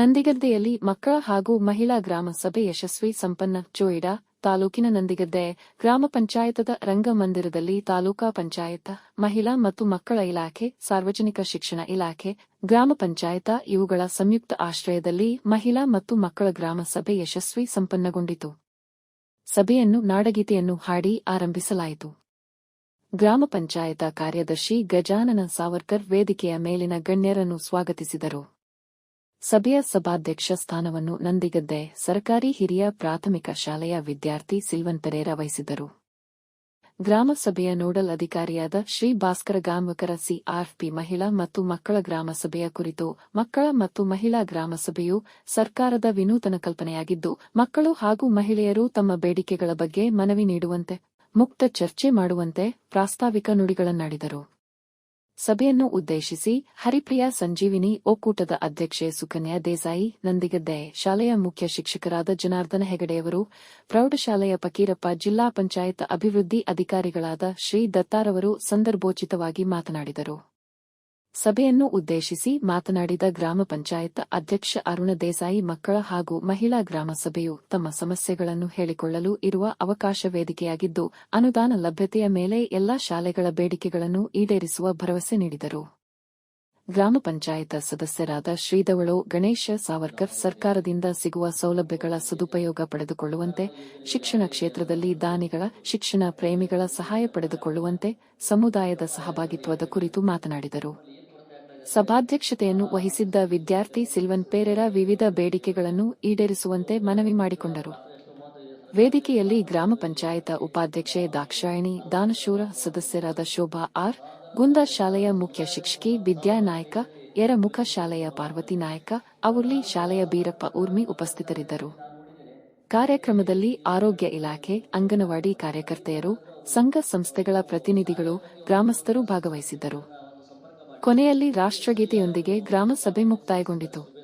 ನಂದಿಗದ್ದೆಯಲ್ಲಿ ಮಕ್ಕಳ ಹಾಗೂ ಮಹಿಳಾ ಗ್ರಾಮ ಸಭೆ ಯಶಸ್ವಿ ಸಂಪನ್ನ ಜೋಯಿಡಾ ತಾಲೂಕಿನ ನಂದಿಗದ್ದೆ ಗ್ರಾಮ ಪಂಚಾಯತದ ರಂಗಮಂದಿರದಲ್ಲಿ ತಾಲೂಕಾ ಪಂಚಾಯತ, ಮಹಿಳಾ ಮತ್ತು ಮಕ್ಕಳ ಇಲಾಖೆ, ಸಾರ್ವಜನಿಕ ಶಿಕ್ಷಣ ಇಲಾಖೆ, ಗ್ರಾಮ ಪಂಚಾಯತ ಇವುಗಳ ಸಂಯುಕ್ತ ಆಶ್ರಯದಲ್ಲಿ ಮಹಿಳಾ ಮತ್ತು ಮಕ್ಕಳ ಗ್ರಾಮ ಸಭೆ ಯಶಸ್ವಿ ಸಂಪನ್ನಗೊಂಡಿತು. ಸಭೆಯನ್ನು ನಾಡಗೀತೆಯನ್ನು ಹಾಡಿ ಆರಂಭಿಸಲಾಯಿತು. ಗ್ರಾಮ ಪಂಚಾಯತ ಕಾರ್ಯದರ್ಶಿ ಗಜಾನನ ಸಾವರ್ಕರ್ ವೇದಿಕೆಯ ಮೇಲಿನ ಗಣ್ಯರನ್ನು ಸ್ವಾಗತಿಸಿದರು. ಸಭೆಯ ಸಭಾಧ್ಯಕ್ಷ ಸ್ಥಾನವನ್ನು ನಂದಿಗದ್ದೆ ಸರ್ಕಾರಿ ಹಿರಿಯ ಪ್ರಾಥಮಿಕ ಶಾಲೆಯ ವಿದ್ಯಾರ್ಥಿ ಸಿಲ್ವನ್ ವಹಿಸಿದರು ಗ್ರಾಮ ಸಭೆಯ ನೋಡಲ್ ಅಧಿಕಾರಿಯಾದ ಶ್ರೀ ಭಾಸ್ಕರ ಗಾಂವಕರ ಸಿಆರ್ಪಿ ಮಹಿಳಾ ಮತ್ತು ಮಕ್ಕಳ ಗ್ರಾಮ ಸಭೆಯ ಕುರಿತು ಮಕ್ಕಳ ಮತ್ತು ಮಹಿಳಾ ಗ್ರಾಮ ಸಭೆಯು ಸರ್ಕಾರದ ವಿನೂತನ ಕಲ್ಪನೆಯಾಗಿದ್ದು, ಮಕ್ಕಳು ಹಾಗೂ ಮಹಿಳೆಯರು ತಮ್ಮ ಬೇಡಿಕೆಗಳ ಬಗ್ಗೆ ಮನವಿ ನೀಡುವಂತೆ, ಮುಕ್ತ ಚರ್ಚೆ ಮಾಡುವಂತೆ ಪ್ರಾಸ್ತಾವಿಕ ನುಡಿಗಳನ್ನಾಡಿದರು. ಸಭೆಯನ್ನು ಉದ್ದೇಶಿಸಿ ಹರಿಪ್ರಿಯಾ ಸಂಜೀವಿನಿ ಒಕ್ಕೂಟದ ಅಧ್ಯಕ್ಷೆ ಸುಕನ್ಯಾ ದೇಸಾಯಿ, ನಂದಿಗದ್ದೆ ಶಾಲೆಯ ಮುಖ್ಯ ಶಿಕ್ಷಕರಾದ ಜನಾರ್ದನ ಹೆಗಡೆಯವರು, ಪ್ರೌಢಶಾಲೆಯ ಫಕೀರಪ್ಪ ಜಿಲ್ಲಾ ಪಂಚಾಯತ್ ಅಭಿವೃದ್ಧಿ ಅಧಿಕಾರಿಗಳಾದ ಶ್ರೀ ದತ್ತಾರವರು ಸಂದರ್ಭೋಚಿತವಾಗಿ ಮಾತನಾಡಿದರು. ಸಭೆಯನ್ನು ಉದ್ದೇಶಿಸಿ ಮಾತನಾಡಿದ ಗ್ರಾಮ ಪಂಚಾಯತ್ ಅಧ್ಯಕ್ಷ ಅರುಣ ದೇಸಾಯಿ, ಮಕ್ಕಳ ಹಾಗೂ ಮಹಿಳಾ ಗ್ರಾಮ ಸಭೆಯು ತಮ್ಮ ಸಮಸ್ಯೆಗಳನ್ನು ಹೇಳಿಕೊಳ್ಳಲು ಇರುವ ಅವಕಾಶ ವೇದಿಕೆಯಾಗಿದ್ದು, ಅನುದಾನ ಲಭ್ಯತೆಯ ಮೇಲೆ ಎಲ್ಲಾ ಶಾಲೆಗಳ ಬೇಡಿಕೆಗಳನ್ನು ಈಡೇರಿಸುವ ಭರವಸೆ ನೀಡಿದರು. ಗ್ರಾಮ ಪಂಚಾಯತ್ ಸದಸ್ಯರಾದ ಶ್ರೀಧವಳು, ಗಣೇಶ ಸಾವರ್ಕರ್ ಸರ್ಕಾರದಿಂದ ಸಿಗುವ ಸೌಲಭ್ಯಗಳ ಸದುಪಯೋಗ ಪಡೆದುಕೊಳ್ಳುವಂತೆ, ಶಿಕ್ಷಣ ಕ್ಷೇತ್ರದಲ್ಲಿ ದಾನಿಗಳ, ಶಿಕ್ಷಣ ಪ್ರೇಮಿಗಳ ಸಹಾಯ ಪಡೆದುಕೊಳ್ಳುವಂತೆ, ಸಮುದಾಯದ ಸಹಭಾಗಿತ್ವದ ಕುರಿತು ಮಾತನಾಡಿದರು. ಸಭಾಧ್ಯಕ್ಷತೆಯನ್ನು ವಹಿಸಿದ್ದ ವಿದ್ಯಾರ್ಥಿ ಸಿಲ್ವನ್ ಪೇರೆರ ವಿವಿಧ ಬೇಡಿಕೆಗಳನ್ನು ಈಡೇರಿಸುವಂತೆ ಮನವಿ ಮಾಡಿಕೊಂಡರು. ವೇದಿಕೆಯಲ್ಲಿ ಗ್ರಾಮ ಪಂಚಾಯತ ಉಪಾಧ್ಯಕ್ಷೆ ದಾಕ್ಷಾಯಣಿ, ದಾನಶೂರ ಸದಸ್ಯರಾದ ಶೋಭಾ ಆರ್, ಗುಂದ ಶಾಲೆಯ ಮುಖ್ಯ ಶಿಕ್ಷಕಿ ವಿದ್ಯಾ ನಾಯಕ ಎರಮುಖ ಶಾಲೆಯ ಪಾರ್ವತಿ ನಾಯಕ, ಅವುರ್ಲಿ ಶಾಲೆಯ ಬೀರಪ್ಪ ಊರ್ಮಿ ಉಪಸ್ಥಿತರಿದ್ದರು. ಕಾರ್ಯಕ್ರಮದಲ್ಲಿ ಆರೋಗ್ಯ ಇಲಾಖೆ, ಅಂಗನವಾಡಿ ಕಾರ್ಯಕರ್ತೆಯರು, ಸಂಘ ಸಂಸ್ಥೆಗಳ ಪ್ರತಿನಿಧಿಗಳು, ಗ್ರಾಮಸ್ಥರು ಭಾಗವಹಿಸಿದ್ದರು. ಕೊನೆಯಲ್ಲಿ ರಾಷ್ಟ್ರಗೀತೆಯೊಂದಿಗೆ ಗ್ರಾಮಸಭೆ ಮುಕ್ತಾಯಗೊಂಡಿತು.